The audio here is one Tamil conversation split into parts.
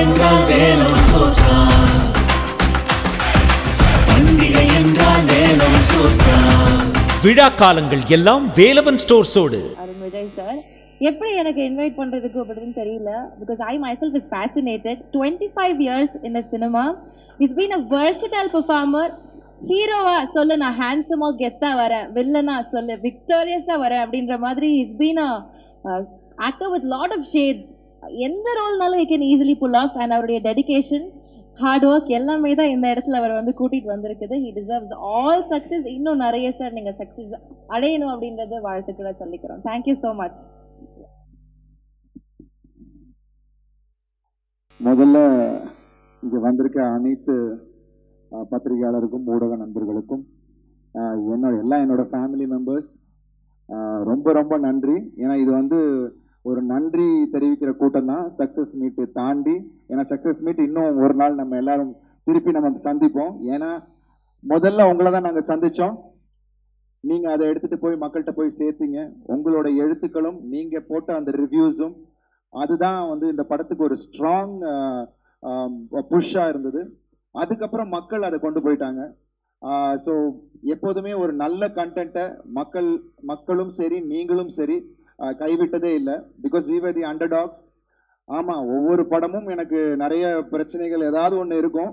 என்றால் வேலவன் ஸ்டோர்ஸ் தான் பண்டிகை என்றால் வேலவன் ஸ்டோர்ஸ் தான் விழா காலங்கள் எல்லாம் வேலவன் ஸ்டோர்ஸோடு. அருண் விஜய் சார். எப்படி எனக்கு இன்வைட் பண்றதுக்கு அப்படின்னு தெரியல. Because I myself is fascinated twenty five years in a cinema is been a versatile performer ஹீரோவா சொல்லு நான் ஹேண்ட்ஸமா கெத்தா வரேன். வில்லனா சொல்லு விக்டோரியஸா வரேன் அப்படின்ற மாதிரி is been a actor with lot of shades எந்த ரோல்னாலும் I can easily pull off and அவருடைய டெடிகேஷன் ஹார்ட் ஒர்க் எல்லாமே தான் இந்த இடத்துல அவர் வந்து கூட்டிட்டு வந்திருக்குது. ஹி டிசர்வ்ஸ் ஆல் சக்ஸஸ் இன்னும் நிறைய சார் நீங்க சக்ஸஸ் அடையணும் அப்படின்றது வாழ்த்துக்களை சொல்லிக்கிறோம். தேங்க்யூ ஸோ மச் முதல்ல இங்கே வந்திருக்க அனைத்து பத்திரிகையாளருக்கும் ஊடக நண்பர்களுக்கும் என்னோட எல்லாம் என்னோட ஃபேமிலி மெம்பர்ஸ் ரொம்ப ரொம்ப நன்றி. ஏன்னா இது வந்து ஒரு நன்றி தெரிவிக்கிற கூட்டம் தான் சக்ஸஸ் மீட்டு தாண்டி ஏன்னா சக்ஸஸ் மீட் இன்னும் ஒரு நாள் நம்ம எல்லாரும் திருப்பி நம்ம சந்திப்போம். ஏன்னா முதல்ல உங்களை தான் நாங்கள் சந்தித்தோம் நீங்கள் அதை எடுத்துகிட்டு போய் மக்கள்கிட்ட போய் சேர்த்தீங்க. உங்களோட எழுத்துக்களும் நீங்கள் போட்ட அந்த ரிவ்யூஸும் அதுதான் வந்து இந்த படத்துக்கு ஒரு ஸ்ட்ராங் புஷ்ஷாக இருந்தது. அதுக்கப்புறம் மக்கள் அதை கொண்டு போயிட்டாங்க. ஸோ எப்போதுமே ஒரு நல்ல கண்டென்ட்டை மக்கள் மக்களும் சரி நீங்களும் சரி கைவிட்டதே இல்லை. Because we were the underdogs ஆமாம் ஒவ்வொரு படமும் எனக்கு நிறைய பிரச்சனைகள் ஏதாவது ஒன்று இருக்கும்.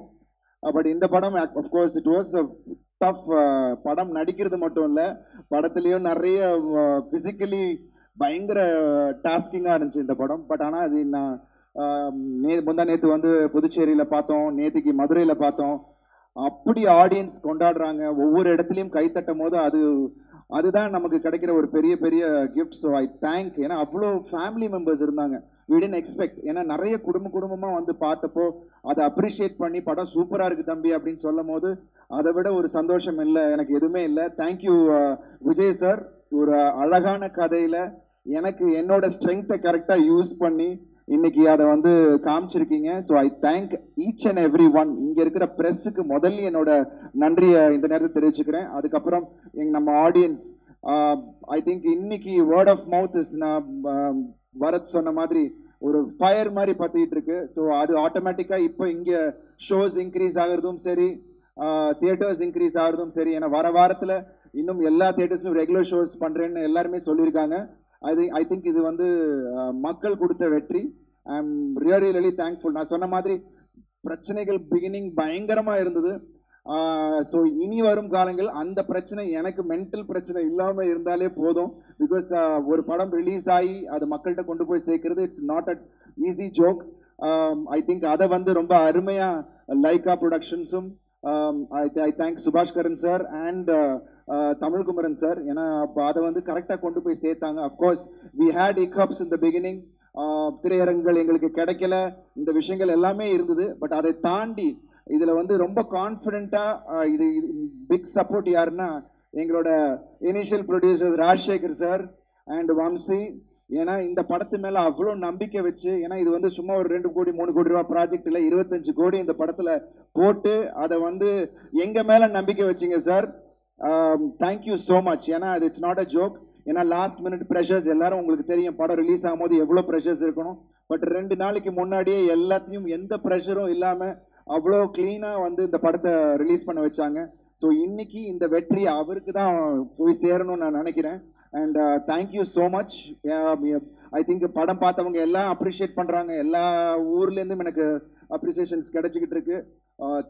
பட் இந்த படம் அஃப்கோர்ஸ் இட் வாஸ் டஃப் படம். நடிக்கிறது மட்டும் இல்லை படத்துலேயும் நிறைய ஃபிசிக்கலி பயங்கர டாஸ்கிங்காக இருந்துச்சு இந்த படம். பட் ஆனால் அது நான் நே முந்தா நேற்று வந்து புதுச்சேரியில் பார்த்தோம். நேற்றுக்கு மதுரையில் பார்த்தோம். அப்படி ஆடியன்ஸ் கொண்டாடுறாங்க. ஒவ்வொரு இடத்துலையும் கை போது அது அதுதான் நமக்கு கிடைக்கிற ஒரு பெரிய பெரிய கிஃப்ட் ஸோ ஐ தேங்க் ஏன்னா அவ்வளோ ஃபேமிலி மெம்பர்ஸ் இருந்தாங்க. விடின் எக்ஸ்பெக்ட் ஏன்னா நிறைய குடும்ப குடும்பமாக வந்து பார்த்தப்போ அதை அப்ரிஷியேட் பண்ணி படம் சூப்பராக இருக்குது தம்பி அப்படின்னு சொல்லும் போது அதை விட ஒரு சந்தோஷம் இல்லை. எனக்கு எதுவுமே இல்லை. தேங்க்யூ uh, விஜய் சார் ஒரு அழகான கதையில் எனக்கு என்னோட ஸ்ட்ரென்த்தை கரெக்டாக யூஸ் பண்ணி இன்னைக்கு அதை வந்து காமிச்சிருக்கீங்க. So I thank each and every one இங்கே இருக்கிற ப்ரெஸ்ஸுக்கு முதல்ல என்னோட நன்றியை இந்த நேரத்தில் தெரிவிச்சுக்கிறேன். அதுக்கப்புறம் எங்க நம்ம ஆடியன்ஸ் ஐ திங்க் இன்னைக்கு வேர்ட் ஆஃப் மவுத் இஸ் நான் வரத் சொன்ன மாதிரி ஒரு ஃபயர் மாதிரி பத்திட்டு இருக்கு. ஸோ அது ஆட்டோமேட்டிக்காக இப்போ இங்கே ஷோஸ் இன்க்ரீஸ் ஆகிறதும் சரி uh, தியேட்டர்ஸ் இன்க்ரீஸ் ஆகுறதும் சரி. ஏன்னா வர வாரத்தில் இன்னும் எல்லா தியேட்டர்ஸ்லையும் ரெகுலர் ஷோஸ் பண்ணுறேன்னு எல்லாருமே சொல்லியிருக்காங்க. அது ஐ திங்க் இது வந்து மக்கள் கொடுத்த வெற்றி. I am really really thankful நான் சொன்ன மாதிரி பிரச்சனைகள் பிகினிங் பயங்கரமாக இருந்தது. ஸோ இனி வரும் காலங்கள் அந்த பிரச்சனை எனக்கு மென்டல் பிரச்சனை இல்லாமல் இருந்தாலே போதும். பிகாஸ் ஒரு படம் ரிலீஸ் ஆகி அது மக்கள்கிட்ட கொண்டு போய் சேர்க்கறது it's not at easy joke I think அதை வந்து ரொம்ப அருமையாக Lyca ப்ரொடக்ஷன்ஸும் I thank Subash Karan sir and Tamilkumaran sir ஏன்னா அப்போ அதை வந்து கரெக்டாக கொண்டு போய் சேர்த்தாங்க. அஃப்கோர்ஸ் வி ஹேட் இக்கப்ஸ் இந்த பிகினிங் திரையரங்குகள் எங்களுக்கு கிடைக்கல. இந்த விஷயங்கள் எல்லாமே இருந்தது. பட் அதை தாண்டி இதில் வந்து ரொம்ப கான்ஃபிடென்ட்டா uh, இது பிக் சப்போர்ட் யாருன்னா எங்களோட initial producer Rajasekar sir and Vamsi ஏன்னா இந்த படத்து மேல அவ்வளோ நம்பிக்கை வச்சு ஏன்னா இது வந்து சும்மா ஒரு ரெண்டு கோடி மூணு கோடி ரூபா ப்ராஜெக்ட் இருபத்தஞ்சு கோடி இந்த படத்துல போட்டு அதை வந்து எங்க மேல நம்பிக்கை வச்சீங்க சார் தேங்க்யூ ஸோ மச் ஏன்னா அது இட்ஸ் நாட் அ ஜோக் ஏன்னா லாஸ்ட் மினிட் ப்ரெஷர்ஸ் எல்லாரும் உங்களுக்கு தெரியும் படம் ரிலீஸ் ஆகும்போது எவ்வளோ ப்ரெஷர்ஸ் இருக்கணும். பட் ரெண்டு நாளைக்கு முன்னாடியே எல்லாத்தையும் எந்த ப்ரெஷரும் இல்லாம அவ்வளோ க்ளீனாக வந்து இந்த படத்தை ரிலீஸ் பண்ண வச்சாங்க. ஸோ இன்னைக்கு இந்த வெற்றி அவருக்கு தான் போய் சேரணும்னு நான் நினைக்கிறேன். And thank you so much I think படம் பார்த்தவங்க எல்லாம் அப்ரிஷியேட் பண்ணுறாங்க எல்லா ஊர்லேருந்தும் எனக்கு அப்ரிசியேஷன்ஸ் கிடைச்சிக்கிட்டு இருக்கு.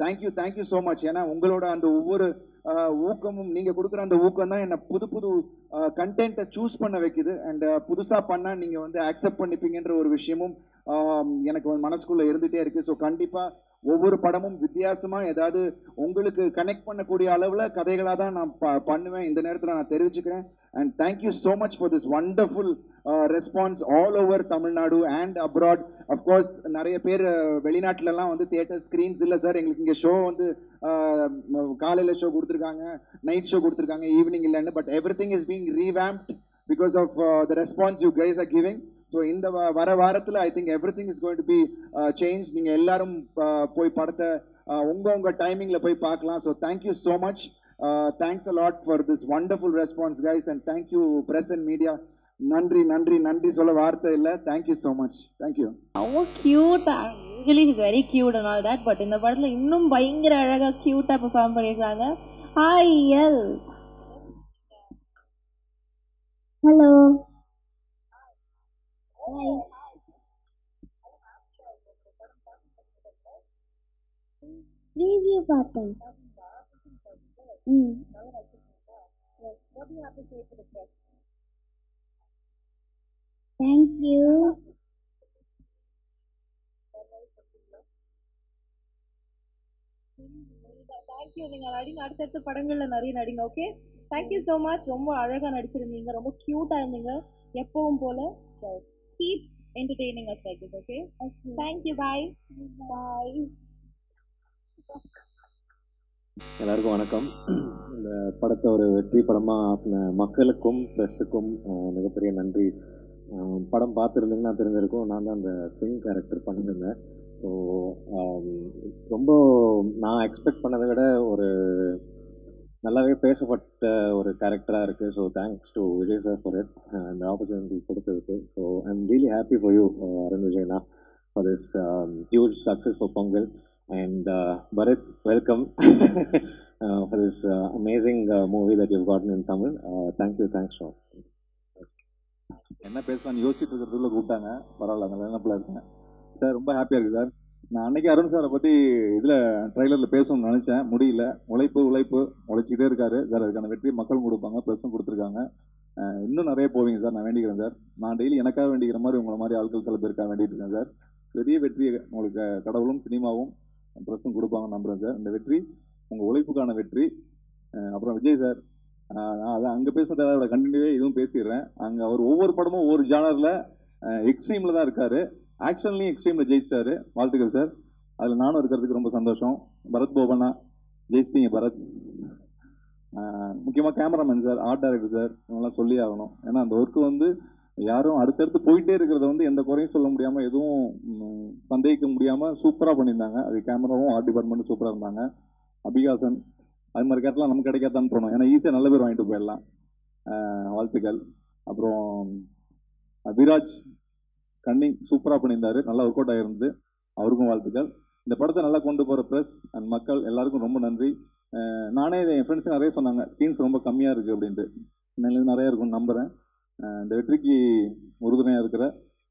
தேங்க்யூ தேங்க்யூ ஸோ மச் ஏன்னா உங்களோட அந்த ஒவ்வொரு uh, ஊக்கமும் நீங்கள் கொடுக்குற அந்த ஊக்கம் தான் என்னை புது புது uh, கண்டென்ட்டை சூஸ் பண்ண வைக்குது. அண்ட் uh, புதுசாக பண்ணால் நீங்கள் வந்து அக்செப்ட் பண்ணிப்பீங்கன்ற ஒரு விஷயமும் um, எனக்கு மனசுக்குள்ளே இருந்துகிட்டே இருக்குது ஸோ கண்டிப்பாக ஒவ்வொரு படமும் வித்தியாசமா ஏதாவது உங்களுக்கு கனெக்ட் பண்ணக்கூடிய அளவுல கதைகளாக தான் நான் ப- பண்ணுவேன். இந்த நேரத்தில் நான் தெரிவிச்சுக்கிறேன். And thank you so much for this wonderful response all over Tamil Nadu and abroad of course நிறைய பேர் uh, வெளிநாட்டிலலாம் வந்து தியேட்டர் ஸ்க்ரீன்ஸ் இல்லை சார் எங்களுக்கு இங்கே ஷோ வந்து காலையில் ஷோ கொடுத்துருக்காங்க நைட் ஷோ கொடுத்துருக்காங்க ஈவினிங் இல்லைன்னு. But everything is being revamped because of the response you guys are giving so இந்த வ- வர வாரத்தில் I think everything is going to be change நீங்கள் எல்லாரும் போய் படத்தை uh, உங்க உங்க டைமிங்ல போய் பார்க்கலாம் so thank you so much thanks a lot for this wonderful response guys and thank you press and media நன்றி நன்றி நன்றி சொல்ல வார்த்தை இல்லை. தேங்க்யூ ஸோ மச் தேங்க்யூ அவ்வளோ க்யூட்டாக usually is very cute and all that but இந்த படத்தில் இன்னும் பயங்கர அழகாக க்யூட்டாக பெர்ஃபார்ம் பண்ணியிருக்காங்க. ஹாய் எல் ஹலோ ரிவ்யூ பார்த்தேன். ம். Thank you. தேங்க்யூ நீங்க நடிங்க. அடுத்தடுத்த படங்கள்ல நிறைய நடிங்க okay thank you so much ரொம்ப அழகா நடிச்சிருந்தீங்க. ரொம்ப கியூட்டா இருந்தீங்க. எப்பவும் போல. Keep entertaining as like this okay thank you bye bye எல்லாருக்கும் வணக்கம். இந்த படத்தை ஒரு வெற்றி படமாக மக்களுக்கும் ப்ரெஸ்ஸுக்கும் மிகப்பெரிய நன்றி. படம் பார்த்துருந்தீங்கன்னா தெரிஞ்சிருக்கும். நான் தான் அந்த சிங் கேரக்டர் பண்ணியிருந்தேன். ஸோ ரொம்ப நான் எக்ஸ்பெக்ட் பண்ணதை விட ஒரு நல்லாவே பேசப்பட்ட ஒரு கேரக்டராக இருக்குது so thanks to Vijay sir for it அந்த ஆப்பர்ச்சுனிட்டி கொடுத்ததுக்கு. So I am really happy for you Arun விஜய்னா for this huge success for Pongal. And Bharath welcome for this amazing movie that you uh, in Tamil thank you thanks for என்ன பேசலாம்னு யோசிச்சுட்டு இருக்கிறதுக்குள்ள கூப்பிட்டாங்க. பரவாயில்ல அந்த நினப்பில் இருக்கேன். சார் ரொம்ப ஹாப்பியாக இருக்குது சார் நான் அன்னைக்கு அருண் சாரை பற்றி இதில் ட்ரைலரில் பேசணும்னு நினச்சேன். முடியல. உழைப்பு உழைப்பு. உழைச்சிக்கிட்டே இருக்காரு. சார் அதுக்கான வெற்றி மக்கள் கொடுப்பாங்க. ப்ரெஸ்ஸும் கொடுத்துருக்காங்க. இன்னும் நிறைய போவீங்க சார் நான் வேண்டிக்கிறேன் சார். நான் டெய்லி எனக்காக வேண்டிக்கிற மாதிரி உங்களை மாதிரி ஆட்கள் சில பேருக்காக வேண்டிட்டு இருக்கேன் சார். பெரிய வெற்றி உங்களுக்கு கடவுளும் சினிமாவும் ப்ரெஸ்ஸும் கொடுப்பாங்க நம்புகிறேன் சார். இந்த வெற்றி உங்கள் உழைப்புக்கான வெற்றி. அப்புறம் விஜய் சார். நான் அதான் அங்கே பேசுறத கண்டினியூவே இதுவும் பேசிடுறேன். அங்கே அவர் ஒவ்வொரு படமும் ஒவ்வொரு ஜானரில் எக்ஸ்ட்ரீமில் தான் இருக்காரு. ஆக்ஷன்லையும் எக்ஸ்ட்ரீமில் ஜெயிச்சிட்டாரு. வாழ்த்துக்கள் சார் அதில் நானும் இருக்கிறதுக்கு ரொம்ப சந்தோஷம். பரத் போபண்ணா ஜெயிச்சிட்டீங்க பரத். முக்கியமாக cameraman sir art director sir இவங்கெல்லாம் சொல்லி ஆகணும். ஏன்னா அந்த ஒர்க்கு வந்து யாரும் அடுத்தடுத்து போயிட்டே இருக்கிறத வந்து எந்த குறையும் சொல்ல முடியாமல் எதுவும் சந்தேகிக்க முடியாமல் சூப்பராக பண்ணியிருந்தாங்க. அது கேமராவும் ஆர்ட் டிபார்ட்மெண்ட்டும் சூப்பராக இருந்தாங்க. அபிகாசன் அது மாதிரி கேட்டலாம் நமக்கு கிடைக்காதான்னு போனோம் ஏன்னா ஈஸியாக நல்ல பேர் வாங்கிட்டு போயிடலாம். வாழ்த்துக்கள். அப்புறம் விராஜ் கன்னிங் சூப்பராக பண்ணியிருந்தாரு. நல்லா ஒர்க் அவுட் ஆகிருந்து அவருக்கும் வாழ்த்துக்கள். இந்த படத்தை நல்லா கொண்டு போகிற ப்ரெஸ் அண்ட் மக்கள் எல்லாருக்கும் ரொம்ப நன்றி. நானே என் ஃப்ரெண்ட்ஸும் நிறைய சொன்னாங்க. ஸ்க்ரீன்ஸ் ரொம்ப கம்மியாக இருக்குது அப்படின்ட்டு. இன்னும் நிறையா இருக்கும்னு நம்புகிறேன் இந்த வெற்றிக்கு உறுதுணையாக இருக்கிற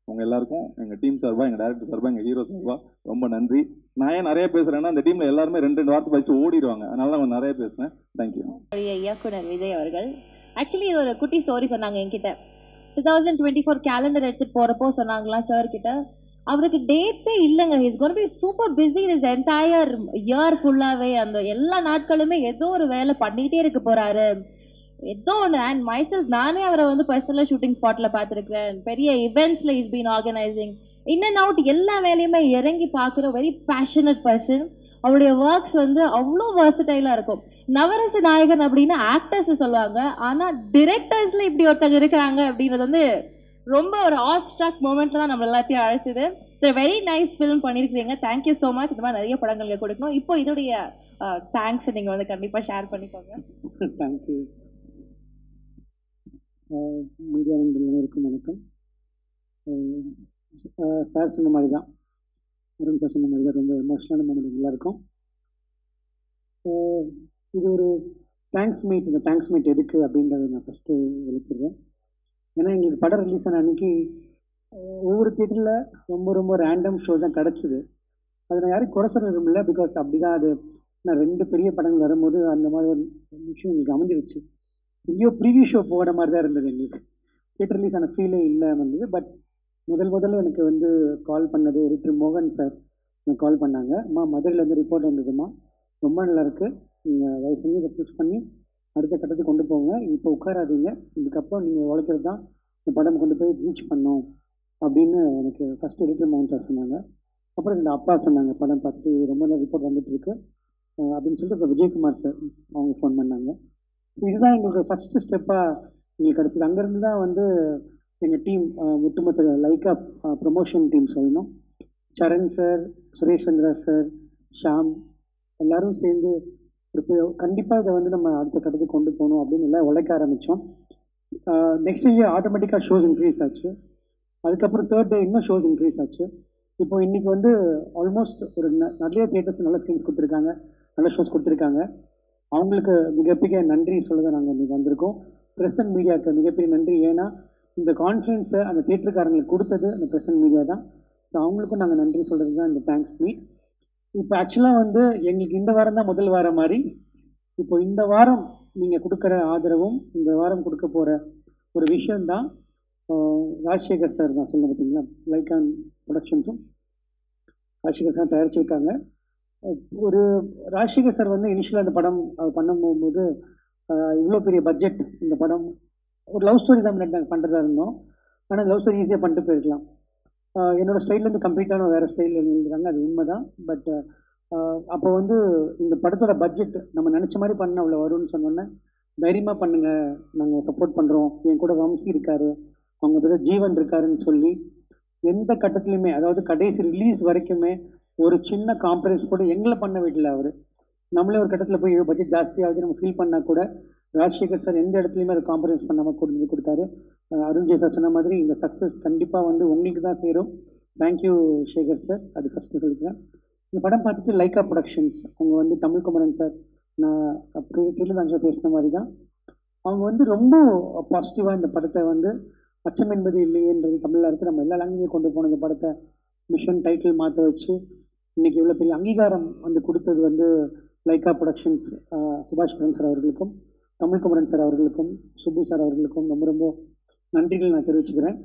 உங்கள் எல்லாருக்கும் எங்கள் டீம் சார்பாக எங்கள் டேரக்டர் சார்பாக எங்கள் ஹீரோ சார்பாக ரொம்ப நன்றி. நான் ஏன் நிறைய பேசுகிறேன்னா இந்த டீமில் எல்லாருமே ரெண்டு ரெண்டு வார்த்தை படிச்சு ஓடிடுவாங்க. அதனால நான் நிறைய பேசுனேன் தேங்க்யூ இயக்குனர் விஜய் அவர்கள். ஆக்சுவலி ஒரு குட்டி ஸ்டோரி சொன்னாங்க என்கிட்ட. Two thousand twenty four calendar எடுத்துட்டு போறப்போ சொன்னாங்களா சார் கிட்ட. அவருக்கு டேட்ஸே இல்லைங்க. Is gonna be super busy this entire year ஃபுல்லாவே அந்த எல்லா நாட்களுமே ஏதோ ஒரு வேலை பண்ணிக்கிட்டே இருக்க போறாரு. ஏதோ ஒன்று அண்ட் மைசெல்ஃப் நானே அவரை வந்து பர்சனலாக ஷூட்டிங் ஸ்பாட்டில் பார்த்துருக்கேன் பெரிய இவெண்ட்ஸில் is been organising in and out எல்லா வேலையுமே இறங்கி பார்க்குற வெரி பேஷனட் பர்சன் அவருடைய ஒர்க்ஸ் வந்து அவ்வளோ வர்சடைலாக இருக்கும். நவரச நாயகன் அப்படின்னு ஆக்டர்ஸ் சொல்லுவாங்க. ஆனால் டிரெக்டர்ஸ்ல இப்படி ஒருத்தங்க இருக்கிறாங்க அப்படின்றது வந்து ரொம்ப ஒரு ஆஸ்ட்ராக் ஸ்ட்ரக் மூமெண்ட்ல தான் நம்ம எல்லாத்தையும் அழைத்துது. ஸோ வெரி நைஸ் ஃபிலிம் பண்ணியிருக்கிறீங்க தேங்க்யூ ஸோ மச் இந்த மாதிரி நிறைய படங்கள் கொடுக்கணும். இப்போ இதோடைய தேங்க்ஸ் நீங்கள் வந்து கண்டிப்பாக ஷேர் பண்ணிக்கோங்க. தேங்க்யூ மீடியா நண்பர்களுக்கும் வணக்கம். சார் சொன்ன மாதிரி தான் அருண் சார் சொன்ன மாதிரி தான் ரொம்ப எமோஷனலான மூமெண்ட் எல்லாருக்கும் இது ஒரு தேங்க்ஸ் மீட் இந்த தேங்க்ஸ் மீட் எதுக்கு அப்படின்றத நான் ஃபஸ்ட்டு எழுப்பிடுறேன் ஏன்னா எங்களுக்கு படம் ரிலீஸ் ஆன அன்னைக்கு ஒவ்வொரு தியேட்டரில் ரொம்ப ரொம்ப ரேண்டம் ஷோ தான் கிடச்சிது. அதை நான் யாரும் குறை சொல்ல விரும்பல பிகாஸ் அப்படி தான் அது. நான் ரெண்டு பெரிய படங்கள் வரும்போது அந்த மாதிரி ஒரு விஷயம் எங்களுக்கு அமைஞ்சிருச்சு. எங்கேயோ ப்ரீவியூ ஷோ போகிற மாதிரி தான் இருந்தது எங்களுக்கு. தியேட்டர் ரிலீஸ் ஆன ஃபீலே இல்லாமல் இருந்தது பட் முதல் முதல்ல எனக்கு வந்து கால் பண்ணது எடிட்டர் மோகன் சார் எனக்கு கால் பண்ணாங்க. அம்மா மதுரையிலேருந்து ரிப்போர்ட் வந்ததும்மா. ரொம்ப நல்லா இருக்குது நீங்கள் தயவு செஞ்சு இதை புஷ் பண்ணி அடுத்த கட்டத்துக்கு கொண்டு போங்க. இப்போ உட்காராதீங்க. இதுக்கப்புறம் நீங்கள் உழைக்கிறது தான் இந்த படம் கொண்டு போய் ரீச் பண்ணோம் அப்படின்னு எனக்கு ஃபஸ்ட் எடிட்டர் மோகன் சார் சொன்னாங்க. அப்புறம் இந்த அப்பா சொன்னாங்க. படம் பார்த்து ரொம்ப நல்ல ரிப்போர்ட் வந்துட்டுருக்கு. அப்படின்னு சொல்லிட்டு இப்போ விஜயகுமார் சார் அவங்க ஃபோன் பண்ணாங்க. ஸோ இதுதான் எங்களுக்கு ஃபஸ்ட்டு ஸ்டெப்பாக எங்களுக்கு கிடச்சிது. அங்கேருந்து தான் வந்து எங்கள் டீம் ஒட்டுமொத்த லைக்கா ப்ரொமோஷன் டீம் சொல்லணும். சரண் சார் சுரேஷ் சந்திரா சார் ஷாம் எல்லாரும் சேர்ந்து இப்போ கண்டிப்பாக இதை வந்து நம்ம அடுத்த கட்டத்துக்கு கொண்டு போகணும் அப்படின்னு எல்லாம் உழைக்க ஆரம்பித்தோம் நெக்ஸ்ட் இயர் ஆட்டோமேட்டிக்காக ஷோஸ் இன்க்ரீஸ் ஆச்சு. அதுக்கப்புறம் தேர்ட் டே இன்னும் ஷோஸ் இன்க்ரீஸ் ஆச்சு. இப்போ இன்றைக்கி வந்து ஆல்மோஸ்ட் ஒரு ந- நிறைய தியேட்டர்ஸ் நல்ல ஸ்க்ரீன்ஸ் கொடுத்துருக்காங்க நல்ல ஷோஸ் கொடுத்துருக்காங்க. அவங்களுக்கு மிகப்பெரிய நன்றி சொல்ல நாங்கள் இன்றைக்கி வந்திருக்கோம். ப்ரெஸ் அண்ட் மீடியாவுக்கு மிகப்பெரிய நன்றி. ஏன்னா இந்த கான்ஃபிடன்ஸை அந்த தேட்டருக்காரங்களுக்கு கொடுத்தது அந்த பிரசன்ட் மீடியா தான். ஸோ அவங்களுக்கும் நாங்கள் நன்றி சொல்கிறது தான் இந்த தேங்க்ஸ் மீட் இப்போ ஆக்சுவலாக வந்து எங்களுக்கு இந்த வாரம் தான் முதல் வாரம் மாதிரி. இப்போ இந்த வாரம் நீங்கள் கொடுக்குற ஆதரவும் இந்த வாரம் கொடுக்க போகிற ஒரு விஷயந்தான் ராஜசேகர் சார் தான் சொல்ல பார்த்தீங்களா லைக் ஆன் ப்ரொடக்ஷன்ஸும் ராஜசேகர் சார் தயாரிச்சிருக்காங்க. ஒரு ராஜசேகர் சார் வந்து இனிஷியலாக அந்த படம் அவர் பண்ணும்போது இவ்வளோ பெரிய பட்ஜெட் இந்த படம் ஒரு லவ் ஸ்டோரி தான் நாங்கள் பண்ணுறதா இருந்தோம். ஆனால் லவ் ஸ்டோரி ஈஸியாக பண்ணிட்டு போயிருக்கலாம். என்னோடய ஸ்டைல்லேருந்து கம்ப்ளீட்டான வேறு ஸ்டைலில் எழுதுறாங்க அது உண்மை தான் பட் அப்போ வந்து இந்த படத்தோட பட்ஜெட் நம்ம நினச்ச மாதிரி பண்ண அவ்வளோ வரும்னு சொன்னோன்னே தைரியமாக பண்ணுங்கள் நாங்கள் சப்போர்ட் பண்ணுறோம் என் கூட வம்சி இருக்காரு. அவங்க பேர் ஜீவன் இருக்காருன்னு சொல்லி எந்த கட்டத்துலையுமே அதாவது கடைசி ரிலீஸ் வரைக்குமே ஒரு சின்ன காம்ப்ரமைஸ் கூட எங்களை பண்ண வீட்டில் அவர். நம்மளே ஒரு கட்டத்தில் போய் பட்ஜெட் ஜாஸ்தியாகுது நம்ம ஃபீல் பண்ணால் கூட ராஜசேகர் சார் எந்த இடத்துலையுமே அதை காம்ப்ரமைஸ் பண்ணாமல் கொண்டு வந்து கொடுத்தாரு. அஹ் சார் சொன்ன மாதிரி இந்த சக்ஸஸ் கண்டிப்பாக வந்து உங்களுக்கு தான் சேரும். Thank you Sekar sir. அது ஃபஸ்ட்டு சொல்லிக்கிறேன். இந்த படம் பார்த்துட்டு லைக்கா ப்ரொடக்ஷன்ஸ் அவங்க வந்து தமிழ் குமரன் சார். நான் ப்ரீவியஸ்லி நான் பேசின மாதிரி தான். அவங்க வந்து ரொம்ப பாசிட்டிவாக இந்த படத்தை வந்து அச்சம் என்பது இல்லையேன்றது தமிழில் இருக்குது நம்ம எல்லா லாங்குவேஜையும் கொண்டு போன இந்த படத்தை மிஷன் டைட்டில் மாற்ற வச்சு இன்றைக்கி இவ்வளோ பெரிய அங்கீகாரம் வந்து கொடுத்தது வந்து Lyca productions Subash Karan sir அவர்களுக்கும். தமிழ்குமரன் சார் அவர்களுக்கும் சுப்பு சார் அவர்களுக்கும் ரொம்ப ரொம்ப நன்றிகள் நான் தெரிவிச்சுக்கிறேன்.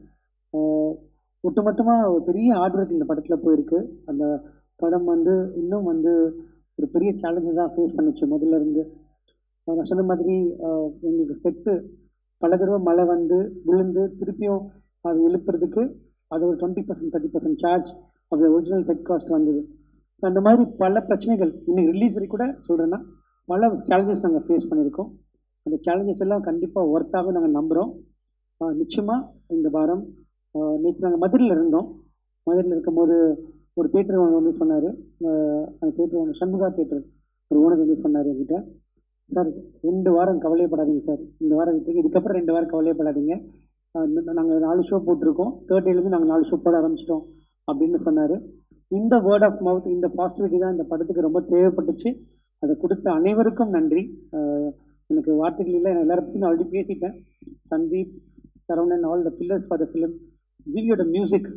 ஒட்டுமொத்தமாக ஒரு பெரிய ஹார்ட் இந்த படத்தில் போயிருக்கு. அந்த படம் வந்து இன்னும் வந்து ஒரு பெரிய சேலஞ்சு தான் ஃபேஸ் பண்ணுச்சு. முதல்ல இருந்து நான் சொன்ன மாதிரி எங்களுக்கு செட்டு பல தடவை மழை வந்து விழுந்து திருப்பியும் அது எழுப்புறதுக்கு அது ஒரு twenty percent thirty percent charge அது ஒரிஜினல் செட் காஸ்ட் வந்தது. ஸோ அந்த மாதிரி பல பிரச்சனைகள் இன்னைக்கு ரிலீஸ் வரைக்கும் கூட சொல்கிறேன்னா பல சேலஞ்சஸ் நாங்கள் ஃபேஸ் பண்ணியிருக்கோம். அந்த சேலஞ்சஸ் எல்லாம் கண்டிப்பாக ஒர்த்தாகவே நாங்கள் நம்புகிறோம் நிச்சயமாக இந்த வாரம் நேற்று நாங்கள் மதுரையில் இருந்தோம். மதுரையில் இருக்கும்போது ஒரு தேட்டர் வந்து சொன்னார். அந்த தேட்டர் ஒன்று சண்முகா தேட்டர் ஒரு ஓனர் வந்து சொன்னார் என்கிட்ட. சார் ரெண்டு வாரம் கவலையப்படாதீங்க சார். இந்த வாரம் விட்டுருக்கு இதுக்கப்புறம் ரெண்டு வாரம் கவலையப்படாதீங்க. நாங்கள் நாலு ஷோ போட்டிருக்கோம். தேர்ட் டேலேருந்து நாங்கள் நாலு ஷோ போட ஆரம்பிச்சிட்டோம் அப்படின்னு சொன்னார். இந்த வேர்ட் ஆஃப் மவுத் இந்த பாசிட்டிவிட்டி தான் இந்த படத்துக்கு ரொம்ப தேவைப்பட்டுச்சு. அதை கொடுத்த அனைவருக்கும் நன்றி. எனக்கு வார்த்தைகள் இல்லை. நான் எல்லாரை பற்றி நான் ஆல்ரெடி பேசிட்டேன். Sandeep Saravanan all the pillars for the film ஜிவியோட music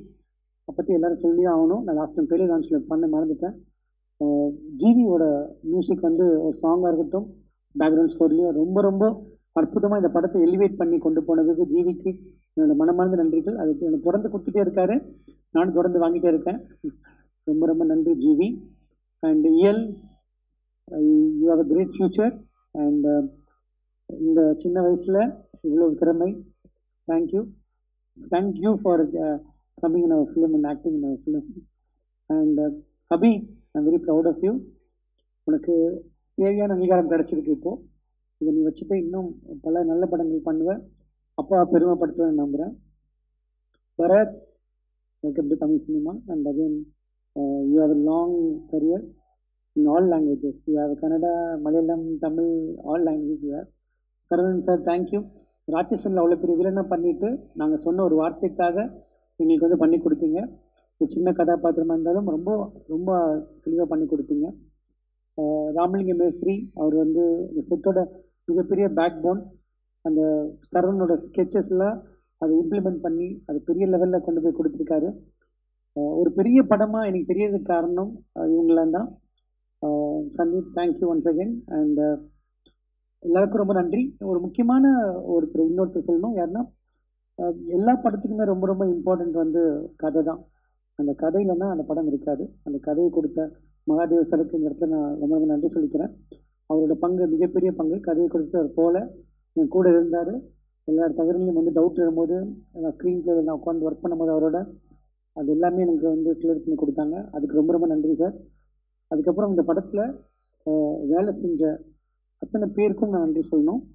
பற்றி எல்லாரும் சொல்லியே ஆகணும். நான் லாஸ்ட் டைம் டெய்லி லான்ச்சில் பண்ண மறந்துட்டேன். ஜிவியோட மியூசிக் வந்து ஒரு சாங்காக இருக்கட்டும் பேக்ரவுண்ட் ஸ்கோர்லேயும் ரொம்ப ரொம்ப அற்புதமாக இந்த படத்தை எலிவேட் பண்ணி கொண்டு போனதுக்கு ஜிவிக்கு என்னோட மனமார்ந்த நன்றிகள். அதுக்கு எனக்கு தொடர்ந்து கொடுத்துட்டே இருக்காரு. நானும் தொடர்ந்து வாங்கிட்டே இருக்கேன். ரொம்ப ரொம்ப நன்றி GV. And Iyal you have a great future and இந்த சின்ன வயசில் இவ்வளோ திறமை. Thank you thank you for coming in our film and acting in our film and Abhi I'm very proud of you உனக்கு தேவையான அங்கீகாரம் கிடச்சிருக்கு இப்போது இதை நீ வச்சுட்டு இன்னும் பல நல்ல படங்கள் பண்ணுவேன் அப்பா பெருமைப்படுத்துவேன் நம்புகிறேன் Bharath welcome to Tamil cinema. And again you have a long career in all languages you have Kannada Malayalam Tamil all language you have. Karunan sir thank you ராட்சசனில் அவ்வளோ பெரிய வில்லனாக பண்ணிவிட்டு நாங்கள் சொன்ன ஒரு வார்த்தைக்காக எங்களுக்கு வந்து பண்ணி கொடுத்தீங்க. ஒரு சின்ன கதாபாத்திரமாக இருந்தாலும் ரொம்ப ரொம்ப தெளிவாக பண்ணி கொடுத்தீங்க. ராமலிங்க மேஸ்திரி அவர் வந்து இந்த செட்டோட மிகப்பெரிய பேக் போன் அந்த கருணனோட ஸ்கெச்சஸ்லாம் அதை இம்ப்ளிமெண்ட் பண்ணி அது பெரிய லெவலில் கொண்டு போய் கொடுத்துருக்காரு. ஒரு பெரிய படமாக எனக்கு தெரியறதுக்கு காரணம் இவங்களாம் தான். Sandeep thank you once again and எல்லாருக்கும் ரொம்ப நன்றி. ஒரு முக்கியமான ஒருத்தர் இன்னொருத்தர் சொல்லணும் யாருன்னா எல்லா படத்துக்குமே ரொம்ப ரொம்ப இம்பார்ட்டண்ட் வந்து கதை தான். அந்த கதை இல்லைன்னா அந்த படம் இருக்காது. அந்த கதையை கொடுத்த மகாதேவ சருக்கு இந்த இடத்துல நான் ரொம்ப ரொம்ப நன்றி சொல்லிக்கிறேன். அவரோட பங்கு மிகப்பெரிய பங்கு. கதையை கொடுத்தவர் போல என் கூட இருந்தார். எல்லா தகவலையும் வந்து டவுட் வரும்போது நான் ஸ்க்ரீன் பிளேயில் நான் உட்காந்து ஒர்க் பண்ணும்போது அவரோட அது எல்லாமே எனக்கு வந்து கிளியர் பண்ணி கொடுத்தாங்க. அதுக்கு ரொம்ப ரொம்ப நன்றி சார் அதுக்கப்புறம் இந்த படத்தில் வேலை செஞ்ச அத்தனை பேருக்கும் நான் நன்றி சொல்லணும்.